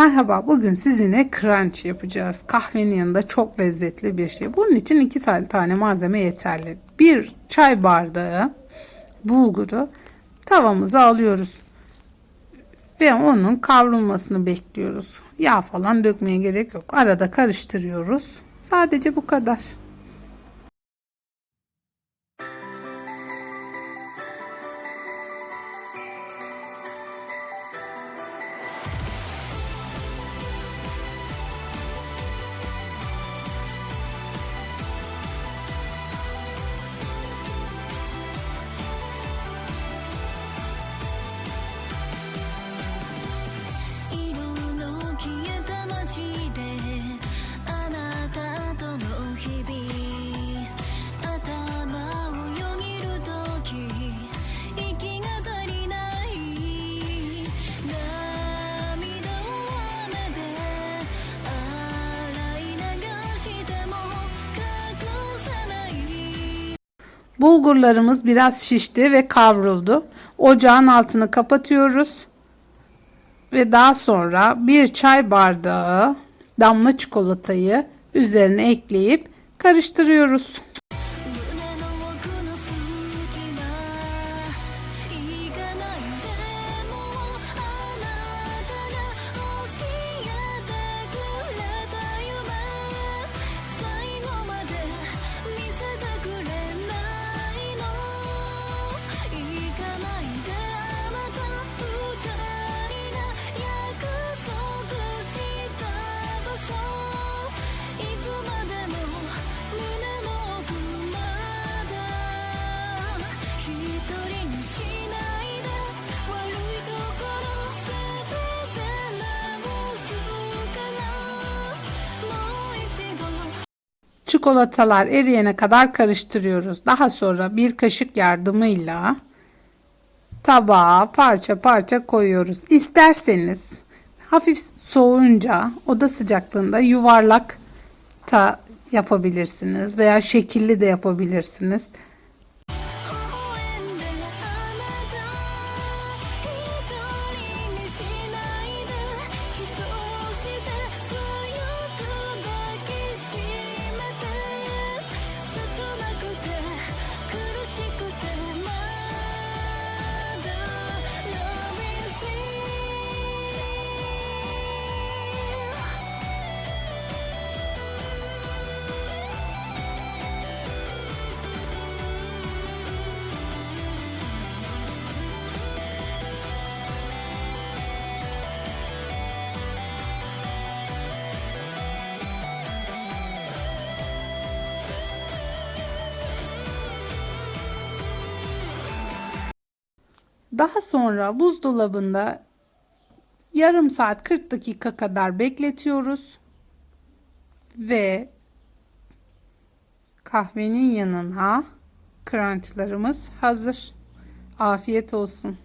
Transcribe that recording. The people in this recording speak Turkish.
Merhaba, bugün sizinle crunch yapacağız. Kahvenin yanında çok lezzetli bir şey. Bunun için iki tane, tane malzeme yeterli. Bir çay bardağı bulguru tavamıza alıyoruz. Ve onun kavrulmasını bekliyoruz. Yağ falan dökmeye gerek yok. Arada karıştırıyoruz. Sadece bu kadar.「Bulgurlarımız biraz şişti ve kavruldu. Ocağın altını kapatıyoruz. Ve daha sonra bir çay bardağı damla çikolatayı üzerine ekleyip karıştırıyoruz. Çikolatalar eriyene kadar karıştırıyoruz. Daha sonra bir kaşık yardımıyla tabağa parça parça koyuyoruz. İsterseniz hafif soğuyunca oda sıcaklığında yuvarlak ta yapabilirsiniz veya şekilli de yapabilirsiniz. Daha sonra buzdolabında yarım saat 40 dakika kadar bekletiyoruz. Ve kahvenin yanına crunchlarımız hazır. Afiyet olsun.